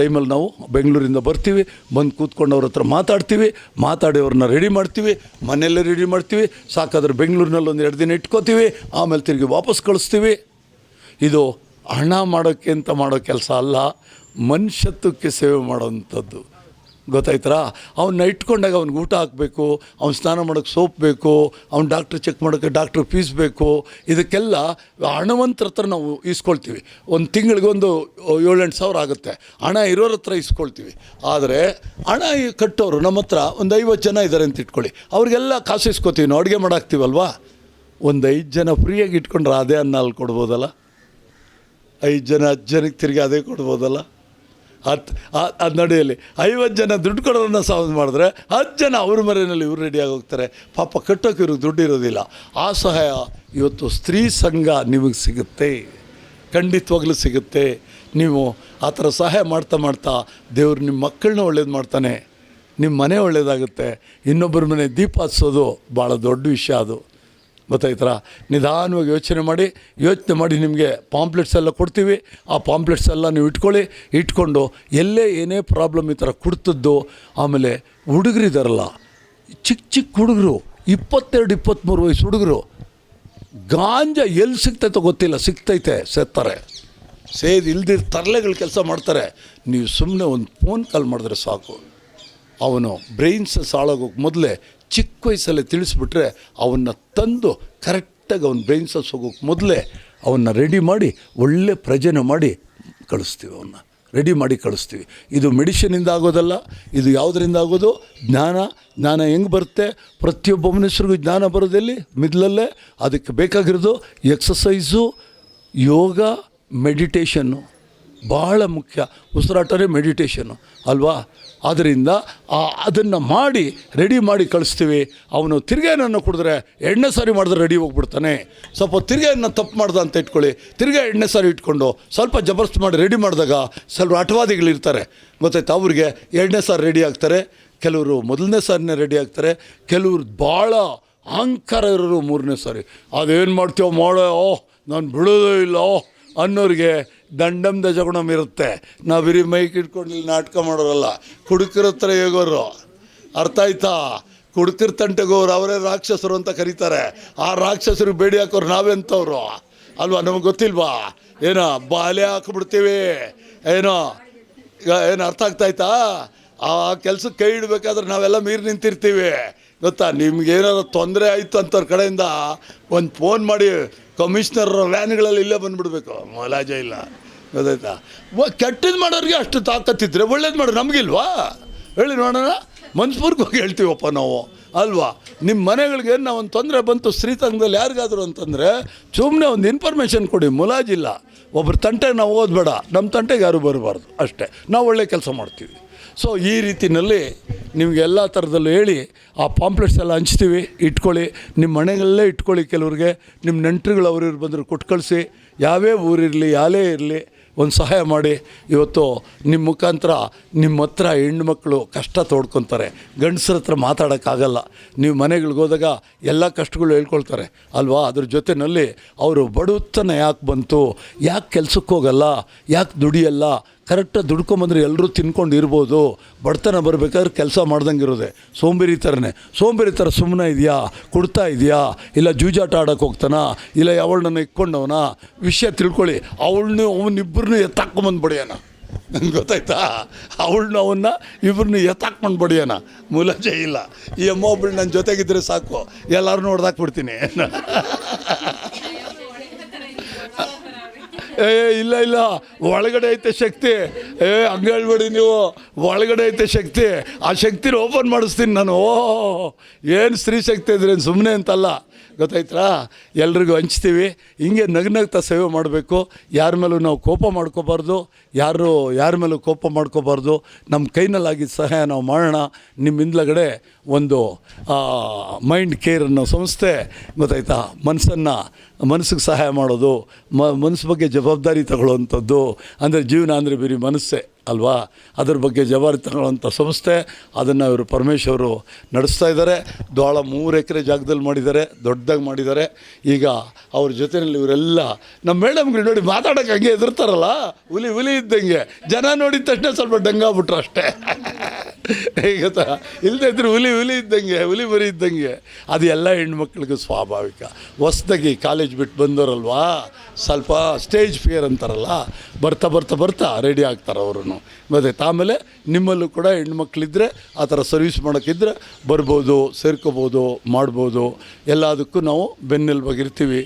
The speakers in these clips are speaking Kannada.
ಟೈಮಲ್ಲಿ ನಾವು ಬೆಂಗಳೂರಿಂದ ಬರ್ತೀವಿ, ಬಂದು ಕೂತ್ಕೊಂಡು ಅವ್ರ ಹತ್ರ ಮಾತಾಡ್ತೀವಿ ಮಾತಾಡಿ ಅವ್ರನ್ನ ರೆಡಿ ಮಾಡ್ತೀವಿ, ಮನೆಯಲ್ಲೇ ರೆಡಿ ಮಾಡ್ತೀವಿ, ಸಾಕಾದ್ರೆ ಬೆಂಗಳೂರಿನಲ್ಲಿ ಒಂದು ಎರಡು ದಿನ ಇಟ್ಕೋತೀವಿ, ಆಮೇಲೆ ತಿರುಗಿ ವಾಪಸ್ ಕಳಿಸ್ತೀವಿ. ಇದು ಹಣ ಮಾಡೋಕ್ಕೆ ಅಂತ ಮಾಡೋ ಕೆಲಸ ಅಲ್ಲ, ಮನುಷ್ಯತ್ವಕ್ಕೆ ಸೇವೆ ಮಾಡೋವಂಥದ್ದು ಗೊತ್ತಾಯ್ತರಾ? ಅವನ್ನ ಇಟ್ಕೊಂಡಾಗ ಅವ್ನಿಗೆ ಊಟ ಹಾಕಬೇಕು, ಅವ್ನು ಸ್ನಾನ ಮಾಡೋಕ್ಕೆ ಸೋಪ್ ಬೇಕು, ಅವ್ನು ಡಾಕ್ಟ್ರ್ ಚೆಕ್ ಮಾಡೋಕ್ಕೆ ಡಾಕ್ಟ್ರ್ ಫೀಸ್ ಬೇಕು, ಇದಕ್ಕೆಲ್ಲ ಹಣವಂತರ ಹತ್ರ ನಾವು ಇಸ್ಕೊಳ್ತೀವಿ ಒಂದು ತಿಂಗಳಿಗೆ ಒಂದು ಏಳೆಂಟು ಸಾವಿರ ಆಗುತ್ತೆ. ಹಣ ಇರೋರ ಹತ್ರ ಇಸ್ಕೊಳ್ತೀವಿ ಆದರೆ ಹಣ ಕಟ್ಟೋರು ನಮ್ಮ ಹತ್ರ ಒಂದು ಐವತ್ತು ಜನ ಇದ್ದಾರೆ ಅಂತ ಇಟ್ಕೊಳ್ಳಿ. ಅವ್ರಿಗೆಲ್ಲ ಕಾಸು ಇಸ್ಕೊತೀವಿ ನಾವು, ಅಡುಗೆ ಮಾಡಾಕ್ತೀವಲ್ವಾ? ಒಂದು ಐದು ಜನ ಫ್ರೀಯಾಗಿ ಇಟ್ಕೊಂಡ್ರೆ ಅದೇ ಅನ್ನ ಅಲ್ಲಿ ಕೊಡ್ಬೋದಲ್ಲ? ಐದು ಜನ ಹತ್ತು ಜನಕ್ಕೆ ತಿರುಗಿ ಅದೇ ಕೊಡ್ಬೋದಲ್ಲ? ಹತ್ತು ಅದು ನಡೆಯಲ್ಲಿ ಐವತ್ತು ಜನ ದುಡ್ಡು ಕೊಡೋರನ್ನ ಸಾಧನೆ ಮಾಡಿದ್ರೆ ಹತ್ತು ಜನ ಅವ್ರ ಮನೆಯಲ್ಲಿ ಇವ್ರು ರೆಡಿಯಾಗಿ ಹೋಗ್ತಾರೆ. ಪಾಪ ಕಟ್ಟೋಕೆ ಇವ್ರಿಗೆ ದುಡ್ಡು ಇರೋದಿಲ್ಲ. ಆ ಸಹಾಯ ಇವತ್ತು ಸ್ತ್ರೀ ಸಂಘ ನಿಮಗೆ ಸಿಗುತ್ತೆ. ಖಂಡಿತವಾಗ್ಲೂ ಸಿಗುತ್ತೆ. ನೀವು ಆ ಥರ ಸಹಾಯ ಮಾಡ್ತಾ ಮಾಡ್ತಾ ದೇವ್ರು ನಿಮ್ಮ ಮಕ್ಕಳನ್ನ ಒಳ್ಳೇದು ಮಾಡ್ತಾನೆ. ನಿಮ್ಮ ಮನೆ ಒಳ್ಳೇದಾಗುತ್ತೆ. ಇನ್ನೊಬ್ಬರ ಮನೆ ದೀಪ ಹಚ್ಚೋದು ಭಾಳ ದೊಡ್ಡ ವಿಷಯ ಅದು. ಗೊತ್ತಾಯ್ತರ ನಿಧಾನವಾಗಿ ಯೋಚನೆ ಮಾಡಿ ಯೋಚನೆ ಮಾಡಿ ನಿಮಗೆ ಪಾಂಪ್ಲೆಟ್ಸ್ ಎಲ್ಲ ಕೊಡ್ತೀವಿ. ಆ ಪಾಂಪ್ಲೆಟ್ಸ್ ಎಲ್ಲ ನೀವು ಇಟ್ಕೊಳ್ಳಿ. ಇಟ್ಕೊಂಡು ಎಲ್ಲೇ ಏನೇ ಪ್ರಾಬ್ಲಮ್ ಈ ಥರ ಕೊಡ್ತದ್ದು, ಆಮೇಲೆ ಹುಡುಗರಿದಾರಲ್ಲ ಚಿಕ್ಕ ಚಿಕ್ಕ ಹುಡುಗರು, ಇಪ್ಪತ್ತೆರಡು ಇಪ್ಪತ್ತ್ಮೂರು ವಯಸ್ಸು ಹುಡುಗರು, ಗಾಂಜಾ ಎಲ್ಲಿ ಸಿಗ್ತೈತೋ ಗೊತ್ತಿಲ್ಲ, ಸಿಗ್ತೈತೆ, ಸೇರ್ತಾರೆ. ಸೇದ್ ಇಲ್ದಿರ ತರಲೆಗಳು ಕೆಲಸ ಮಾಡ್ತಾರೆ. ನೀವು ಸುಮ್ಮನೆ ಒಂದು ಫೋನ್ ಕಾಲ್ ಮಾಡಿದ್ರೆ ಸಾಕು. ಅವನು ಬ್ರೈನ್ಸ್ ಸಾಳಾಗೋಕೆ ಮೊದಲೇ ಚಿಕ್ಕ ವಯಸ್ಸಲ್ಲೇ ತಿಳಿಸ್ಬಿಟ್ರೆ ಅವನ್ನ ತಂದು ಕರೆಕ್ಟಾಗಿ ಅವನ ಬ್ರೈನ್ಸಸ್ ಹೋಗೋಕೆ ಮೊದಲೇ ಅವನ್ನ ರೆಡಿ ಮಾಡಿ ಒಳ್ಳೆ ಪ್ರಜೆನ ಮಾಡಿ ಕಳಿಸ್ತೀವಿ ಅವನ್ನ ರೆಡಿ ಮಾಡಿ ಕಳಿಸ್ತೀವಿ. ಇದು ಮೆಡಿಷನಿಂದ ಆಗೋದಲ್ಲ, ಇದು ಯಾವುದರಿಂದ ಆಗೋದು? ಜ್ಞಾನ. ಜ್ಞಾನ ಹೆಂಗೆ ಬರುತ್ತೆ? ಪ್ರತಿಯೊಬ್ಬ ಮನುಷ್ಯರಿಗೂ ಜ್ಞಾನ ಬರೋದಲ್ಲಿ ಮಿದ್ಲಲ್ಲೇ ಅದಕ್ಕೆ ಬೇಕಾಗಿರೋದು ಎಕ್ಸಸೈಸು ಯೋಗ ಮೆಡಿಟೇಷನ್ನು ಭಾಳ ಮುಖ್ಯ. ಉಸಿರಾಟನೇ ಮೆಡಿಟೇಷನ್ನು ಅಲ್ವಾ? ಆದ್ದರಿಂದ ಅದನ್ನು ಮಾಡಿ ರೆಡಿ ಮಾಡಿ ಕಳಿಸ್ತೀವಿ. ಅವನು ತಿರ್ಗೇನನ್ನು ಕುಡಿದ್ರೆ ಎಣ್ಣೆ ಸಾರಿ ಮಾಡಿದ್ರೆ ರೆಡಿ ಹೋಗ್ಬಿಡ್ತಾನೆ. ಸ್ವಲ್ಪ ತಿರ್ಗೇನ ತಪ್ಪು ಮಾಡ್ದ ಅಂತ ಇಟ್ಕೊಳ್ಳಿ. ತಿರ್ಗಾ ಎಣ್ಣೆ ಸಾರಿ ಇಟ್ಕೊಂಡು ಸ್ವಲ್ಪ ಜಬರ್ದಸ್ತ್ ಮಾಡಿ ರೆಡಿ ಮಾಡಿದಾಗ ಸ್ವಲ್ಪ ಅಟವಾದಿಗಳಿರ್ತಾರೆ ಗೊತ್ತಾಯ್ತು ಅವ್ರಿಗೆ? ಎರಡನೇ ಸಾರಿ ರೆಡಿ ಆಗ್ತಾರೆ. ಕೆಲವರು ಮೊದಲನೇ ಸಾರಿನೇ ರೆಡಿ ಆಗ್ತಾರೆ. ಕೆಲವರು ಭಾಳ ಅಹಂಕಾರ ಇರೋರು ಮೂರನೇ ಸಾರಿ. ಅದೇನು ಮಾಡ್ತೀವೋ ಮಾಡೋ. ನಾನು ಬಿಡೋದೇ ಇಲ್ಲ. ಅನ್ನೋರಿಗೆ ದಂಡಮ್ ದಜಗುಣಮ್ ಇರುತ್ತೆ. ನಾವು ಬರೀ ಮೈಕ್ ಇಟ್ಕೊಂಡು ಇಲ್ಲಿ ನಾಟಕ ಮಾಡೋರಲ್ಲ. ಕುಡುಕಿರೋ ಹತ್ರ ಹೇಗೋರು. ಅರ್ಥ ಆಯ್ತಾ? ಕುಡುಕರ ತಂಟೆಗೋರು ಅವರೇ ರಾಕ್ಷಸರು ಅಂತ ಕರೀತಾರೆ. ಆ ರಾಕ್ಷಸರು ಬೇಡಿ ಹಾಕೋರು ನಾವೆಂಥವ್ರು ಅಲ್ವಾ? ನಮಗೆ ಗೊತ್ತಿಲ್ವಾ? ಏನೋ ಬಾಲೆ ಹಾಕ್ಬಿಡ್ತೀವಿ. ಏನೋ ಈಗ ಏನು ಅರ್ಥ ಆಗ್ತಾಯ್ತಾ ಆ ಕೆಲಸಕ್ಕೆ ಕೈ ಇಡಬೇಕಾದ್ರೆ ನಾವೆಲ್ಲ ಮೀರಿ ನಿಂತಿರ್ತೀವಿ. ಗೊತ್ತಾ? ನಿಮ್ಗೆ ಏನಾದ್ರು ತೊಂದರೆ ಆಯಿತು ಅಂತವ್ರ ಕಡೆಯಿಂದ ಒಂದು ಫೋನ್ ಮಾಡಿ ಕಮಿಷ್ನರ್ ವ್ಯಾನ್ಗಳಲ್ಲಿ ಇಲ್ಲೇ ಬಂದ್ಬಿಡ್ಬೇಕು. ಮಲಾಜ ಇಲ್ಲ. ಗೊತ್ತಾಯ್ತಾ? ಕೆಟ್ಟದ್ದು ಮಾಡೋರಿಗೆ ಅಷ್ಟು ತಾಕತ್ತಿದ್ರೆ ಒಳ್ಳೇದು ಮಾಡೋ. ನಮಗಿಲ್ವಾ? ಹೇಳಿ ನೋಡೋಣ. ಮನ್ಸ್ಪೂರ್ವಕವಾಗಿ ಹೇಳ್ತೀವಪ್ಪ ನಾವು. ಅಲ್ವಾ? ನಿಮ್ಮ ಮನೆಗಳಿಗೆ ನಾವು ಒಂದು ತೊಂದರೆ ಬಂತು ಶ್ರೀತಂಗದಲ್ಲಿ ಯಾರಿಗಾದ್ರು ಅಂತಂದರೆ ಸುಮ್ಮನೆ ಒಂದು ಇನ್ಫಾರ್ಮೇಷನ್ ಕೊಡಿ. ಮುಲಾಜಿಲ್ಲ ಒಬ್ರ ತಂಟೆಗೆ ನಾವು ಓದಬೇಡ ನಮ್ಮ ತಂಟೆಗೆ ಯಾರು ಬರಬಾರ್ದು, ಅಷ್ಟೇ. ನಾವು ಒಳ್ಳೆ ಕೆಲಸ ಮಾಡ್ತೀವಿ. ಸೊ ಈ ರೀತಿಯಲ್ಲಿ ನಿಮಗೆ ಎಲ್ಲ ಥರದಲ್ಲೂ ಹೇಳಿ, ಆ ಪಾಂಪ್ಲೆಟ್ಸ್ ಎಲ್ಲ ಹಂಚ್ತೀವಿ, ಇಟ್ಕೊಳ್ಳಿ. ನಿಮ್ಮ ಮನೆಗಳಲ್ಲೇ ಇಟ್ಕೊಳ್ಳಿ ಕೆಲವ್ರಿಗೆ. ನಿಮ್ಮ ನೆಂಟ್ರುಗಳು ಅವ್ರಿವ್ರು ಬಂದರು ಕೊಟ್ಟು ಕಳಿಸಿ. ಯಾವೇ ಊರಿರಲಿ, ಯಾಲೇ ಇರಲಿ ಒಂದು ಸಹಾಯ ಮಾಡಿ. ಇವತ್ತು ನಿಮ್ಮ ಮುಖಾಂತರ ನಿಮ್ಮ ಹತ್ರ ಹೆಣ್ಮಕ್ಳು ಕಷ್ಟ ತೋಡ್ಕೊತಾರೆ. ಗಂಡಸ್ರ ಹತ್ರ ಮಾತಾಡೋಕ್ಕಾಗಲ್ಲ. ನೀವು ಮನೆಗಳಿಗೆ ಹೋದಾಗ ಎಲ್ಲ ಕಷ್ಟಗಳು ಹೇಳ್ಕೊಳ್ತಾರೆ. ಅಲ್ವಾ? ಅದ್ರ ಜೊತೆಯಲ್ಲಿ ಅವರು ಬಡತನ ಯಾಕೆ ಬಂತು? ಯಾಕೆ ಕೆಲಸಕ್ಕೆ ಹೋಗಲ್ಲ ಯಾಕೆ ದುಡಿಯಲ್ಲ? ಕರೆಕ್ಟಾಗಿ ದುಡ್ಕೊಂಬಂದ್ರೆ ಎಲ್ಲರೂ ತಿನ್ಕೊಂಡು ಇರ್ಬೋದು ಬಡತನ ಬರಬೇಕಾದ್ರೆ ಕೆಲಸ ಮಾಡ್ದಂಗೆ ಇರೋದೆ ಸೋಂಬೇರಿ ಥರನೇ ಸೋಂಬೇರಿ ಥರ ಸುಮ್ಮನೆ ಇದೆಯಾ? ಕುಡ್ತಾ ಇದೆಯಾ? ಇಲ್ಲ ಜೂಜಾಟ ಆಡೋಕೆ ಹೋಗ್ತಾನ? ಇಲ್ಲ ಯಾವಳನ್ನ ಇಕ್ಕೊಂಡವನ? ವಿಷಯ ತಿಳ್ಕೊಳ್ಳಿ. ಅವಳನ್ನ ಅವನಿಬ್ಬರನ್ನೂ ಎತ್ತಾಕೊಂಬಂದು ಬಡಿಯೋಣ. ನಂಗೆ ಗೊತ್ತಾಯ್ತಾ? ಅವಳನ್ನ ಅವನ್ನ ಇಬ್ಬರನ್ನ ಎತ್ತಾಕೊಂಡು ಬಡಿಯೋಣ. ಮೂಲಜೆ ಇಲ್ಲ. ಈ ಅಮ್ಮ ಒಬ್ಬಳು ನನ್ನ ಜೊತೆಗಿದ್ರೆ ಸಾಕು. ಎಲ್ಲರೂ ಹೊಡೆದಾಕ್ಬಿಡ್ತೀನಿ. ಏ ಇಲ್ಲ ಇಲ್ಲ. ಒಳಗಡೆ ಐತೆ ಶಕ್ತಿ. ಏ, ಹಂಗೆ ಹೇಳ್ಬೇಡಿ ನೀವು. ಒಳಗಡೆ ಐತೆ ಶಕ್ತಿ. ಆ ಶಕ್ತಿನ ಓಪನ್ ಮಾಡಿಸ್ತೀನಿ ನಾನು. ಓ, ಏನು ಸ್ತ್ರೀ ಶಕ್ತಿ ಇದ್ರೆ ಸುಮ್ಮನೆ ಅಂತಲ್ಲ. ಗೊತ್ತಾಯ್ತಾ ಎಲ್ರಿಗೂ ಹಂಚ್ತೀವಿ. ಹಿಂಗೆ ನಗ್ನಗ್ತಾ ಸೇವೆ ಮಾಡಬೇಕು. ಯಾರ ಮೇಲೂ ನಾವು ಕೋಪ ಮಾಡ್ಕೋಬಾರ್ದು. ಯಾರು, ಯಾರ ಮೇಲೂ ಕೋಪ ಮಾಡ್ಕೋಬಾರ್ದು. ನಮ್ಮ ಕೈನಲ್ಲಾಗಿದ್ದ ಸಹಾಯ ನಾವು ಮಾಡೋಣ. ನಿಮ್ಮ ಹಿಂದ್ಲಗಡೆ ಒಂದು ಮೈಂಡ್ ಕೇರ್ ಅನ್ನೋ ಸಂಸ್ಥೆ, ಗೊತ್ತಾಯ್ತಾ? ಮನಸ್ಸನ್ನು, ಮನಸ್ಸಿಗೆ ಸಹಾಯ ಮಾಡೋದು, ಮ, ಮನಸ್ಸು ಬಗ್ಗೆ ಜವಾಬ್ದಾರಿ ತಗೊಳ್ಳುವಂಥದ್ದು, ಅಂದರೆ ಜೀವನ ಅಂದರೆ ಬರೀ ಮನಸ್ಸೇ, ಅಲ್ವಾ? ಅದ್ರ ಬಗ್ಗೆ ಜವಾಬ್ದಾರಿ ತಗೊಳ್ಳೋಂಥ ಸಂಸ್ಥೆ, ಅದನ್ನು ಇವರು ಪರಮೇಶ್ವರು ನಡೆಸ್ತಾ ಇದ್ದಾರೆ. ದ್ವಾಳ ಮೂರು ಎಕರೆ ಜಾಗದಲ್ಲಿ ಮಾಡಿದ್ದಾರೆ, ದೊಡ್ಡದಾಗಿ ಮಾಡಿದ್ದಾರೆ. ಈಗ ಅವ್ರ ಜೊತೆಯಲ್ಲಿ ಇವರೆಲ್ಲ, ನಮ್ಮ ಮೇಡಮ್ಗಳು ನೋಡಿ ಮಾತಾಡೋಕೆ ಹಂಗೆ ಎದುರ್ತಾರಲ್ಲ ಹುಲಿ ಹುಲಿ ಇದ್ದಂಗೆ. ಜನ ನೋಡಿದ ತಕ್ಷಣ ಸ್ವಲ್ಪ ಡಂಗಾಗ್ಬಿಟ್ರು ಅಷ್ಟೇ. ಗೊತ್ತಾ? ಇಲ್ಲದೆ ಇದ್ರೆ ಹುಲಿ ಹುಲಿ ಇದ್ದಂಗೆ, ಹುಲಿ ಬರಿ ಇದ್ದಂಗೆ. ಅದು ಎಲ್ಲ ಹೆಣ್ಮಕ್ಳಿಗೂ ಸ್ವಾಭಾವಿಕ. ಹೊಸ್ದಾಗಿ ಕಾಲೇಜ್ ಬಿಟ್ಟು ಬಂದವರಲ್ವಾ? ಸ್ವಲ್ಪ ಸ್ಟೇಜ್ ಫಿಯರ್ ಅಂತಾರಲ್ಲ? ಬರ್ತಾ ಬರ್ತಾ ಬರ್ತಾ ರೆಡಿ ಆಗ್ತಾರೆ ಅವರು ಮತ್ತು ಆಮೇಲೆ ನಿಮ್ಮಲ್ಲೂ ಕೂಡ ಹೆಣ್ಮಕ್ಳಿದ್ರೆ, ಆ ಥರ ಸರ್ವಿಸ್ ಮಾಡೋಕ್ಕಿದ್ರೆ ಬರ್ಬೋದು, ಸೇರ್ಕೋಬೋದು, ಮಾಡ್ಬೋದು. ಎಲ್ಲದಕ್ಕೂ ನಾವು ಬೆನ್ನೆಲುಬಾಗಿರ್ತೀವಿ?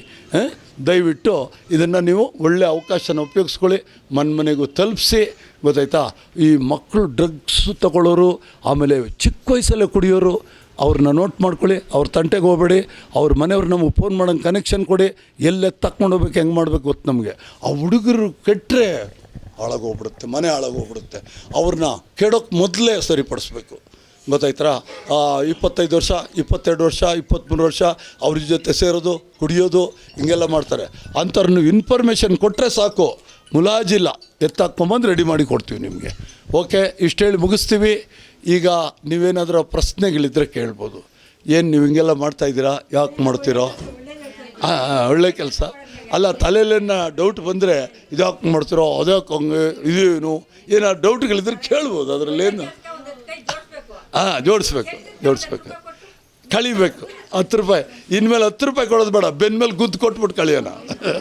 ದಯವಿಟ್ಟು ಇದನ್ನು ನೀವು ಒಳ್ಳೆಯ ಅವಕಾಶನ ಉಪಯೋಗಿಸ್ಕೊಳ್ಳಿ. ಮನೆ ಮನೆಗೂ ತಲುಪಿಸಿ. ಗೊತ್ತಾಯ್ತಾ? ಈ ಮಕ್ಕಳು ಡ್ರಗ್ಸ್ ತಗೊಳ್ಳೋರು, ಆಮೇಲೆ ಚಿಕ್ಕ ವಯಸ್ಸಲ್ಲೇ ಕುಡಿಯೋರು, ಅವ್ರನ್ನ ನೋಟ್ ಮಾಡ್ಕೊಳ್ಳಿ. ಅವ್ರ ತಂಟೆಗೆ ಹೋಗ್ಬೇಡಿ. ಅವ್ರ ಮನೆಯವ್ರು ನಮಗೆ ಫೋನ್ ಮಾಡೋಂಗೆ ಕನೆಕ್ಷನ್ ಕೊಡಿ. ಎಲ್ಲೆ ತಕ್ಕೊಂಡು ಹೋಗ್ಬೇಕು, ಹೆಂಗೆ ಮಾಡಬೇಕು ಗೊತ್ತು ನಮಗೆ. ಆ ಹುಡುಗರು ಕೆಟ್ಟರೆ ಹಾಳಾಗೋಗ್ಬಿಡುತ್ತೆ, ಮನೆ ಹಾಳಾಗೋಗ್ಬಿಡುತ್ತೆ. ಅವ್ರನ್ನ ಕೆಡೋಕ್ಕೆ ಮೊದಲೇ ಸರಿಪಡಿಸ್ಬೇಕು. ಗೊತ್ತಾಯ್ತರ? ಇಪ್ಪತ್ತೈದು ವರ್ಷ, ಇಪ್ಪತ್ತೆರಡು ವರ್ಷ ಇಪ್ಪತ್ತ್ಮೂರು ವರ್ಷ ಅವ್ರ ಜೊತೆ ಸೇರೋದು, ಕುಡಿಯೋದು, ಹಿಂಗೆಲ್ಲ ಮಾಡ್ತಾರೆ. ಅಂಥವ್ರನ್ನು ಇನ್ಫಾರ್ಮೇಷನ್ ಕೊಟ್ಟರೆ ಸಾಕು. ಮುಲಾಜಿಲ್ಲ ಎತ್ತಾಕೊಂಬಂದು ರೆಡಿ ಮಾಡಿ ಕೊಡ್ತೀವಿ ನಿಮಗೆ. ಓಕೆ ಇಷ್ಟು ಹೇಳಿ ಮುಗಿಸ್ತೀವಿ. ಈಗ ನೀವೇನಾದರೂ ಪ್ರಶ್ನೆಗಳಿದ್ದರೆ ಕೇಳ್ಬೋದು. ಏನು ನೀವು ಹಿಂಗೆಲ್ಲ ಮಾಡ್ತಾಯಿದ್ದೀರಾ ಯಾಕೆ ಮಾಡ್ತೀರೋ? ಹಾಂ ಒಳ್ಳೆ ಕೆಲಸ. ಅಲ್ಲ ತಲೆಯಲ್ಲೇನ ಡೌಟ್ ಬಂದರೆ ಇದ್ಯಾಕೆ ಮಾಡ್ತೀರೋ? ಅದ್ಯಾಕೆ ಹಂಗೆ ಇದೇನು ಏನಾದ್ರು ಡೌಟ್ಗಳಿದ್ರೆ ಕೇಳ್ಬೋದು ಅದರಲ್ಲೇನು. ಹಾಂ, ಜೋಡಿಸ್ಬೇಕು ಜೋಡಿಸ್ಬೇಕು. ಕಳಿಬೇಕು, ಹತ್ತು ರೂಪಾಯಿ. ಇನ್ಮೇಲೆ ಹತ್ತು ರೂಪಾಯಿ ಕೊಡೋದು ಬೇಡ ಬೆನ್ನ ಮೇಲೆ ಗುದ್ದು ಕೊಟ್ಬಿಟ್ಟು ಕಳಿಯೋಣ.